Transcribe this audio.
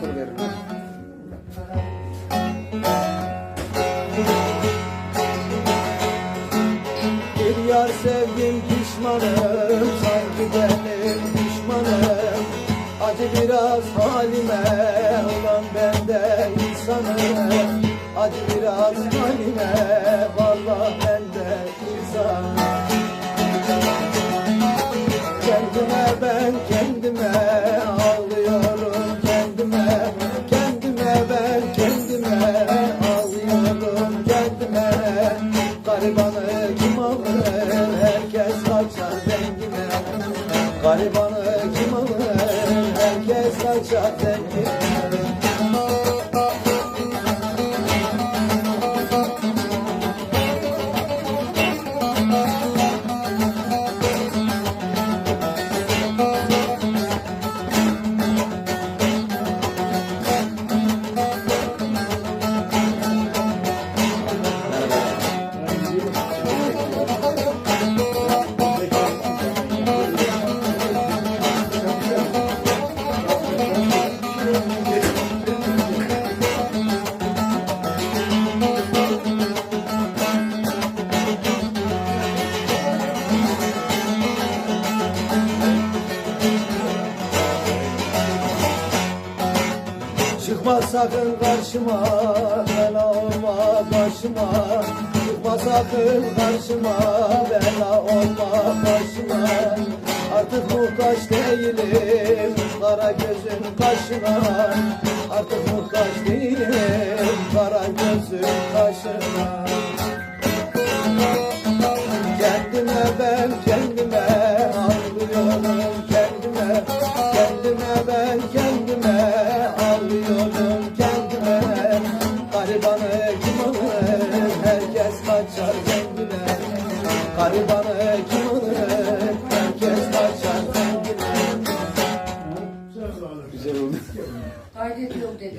sıfır verin. Bir yar sevdim pişmanım. Sanki benim düşmanım Acı biraz halime. Olan bende insanım. Acı biraz halime. Vallahi Garibanı kim alır? Herkes kaçar dengine Garibanı kim alır? Herkes kaçar dengine Çıkma sakın karşıma bela olma başıma. Çıkma sakın karşıma bela olma başıma. Artık muhtaç değilim kara gözün kaşına. Artık muhtaç değilim kara gözün kaşına. Kendime ben kendime ağlıyorum kendime. Kendime ben kendime kim alır herkes kaçar kendine Garibanı kim alır herkes kaçar kendine Güzel oldu. Kaydediyorum dedi.